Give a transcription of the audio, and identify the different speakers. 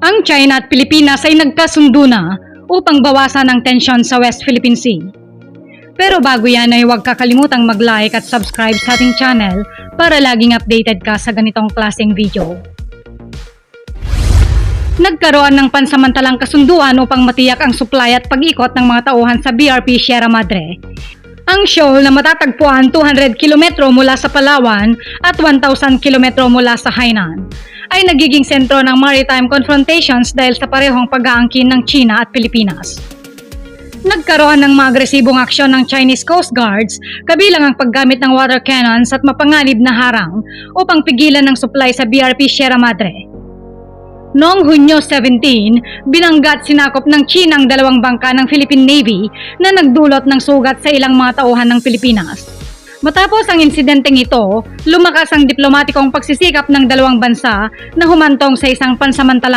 Speaker 1: Ang China at Pilipinas ay nagkasundo na upang bawasan ang tensyon sa West Philippine Sea. Pero bago yan ay huwag kakalimutang mag-like at subscribe sa ating channel para laging updated ka sa ganitong klaseng video. Nagkaroon ng pansamantalang kasunduan upang matiyak ang supply at pag-ikot ng mga tauhan sa BRP Sierra Madre. Ang shoal na matatagpuan 200 km mula sa Palawan at 1,000 km mula sa Hainan ay nagiging sentro ng maritime confrontations dahil sa parehong pag-aangkin ng China at Pilipinas. Nagkaroon ng mga agresibong aksyon ng Chinese Coast Guards kabilang ang paggamit ng water cannons at mapanganib na harang upang pigilan ng supply sa BRP Sierra Madre. Noong Hunyo 17, binanggat sinakop ng China ang dalawang bangka ng Philippine Navy na nagdulot ng sugat sa ilang mga tauhan ng Pilipinas. Matapos ang insidenteng ito, lumakas ang diplomatikong pagsisikap ng dalawang bansa na humantong sa isang pansamantalang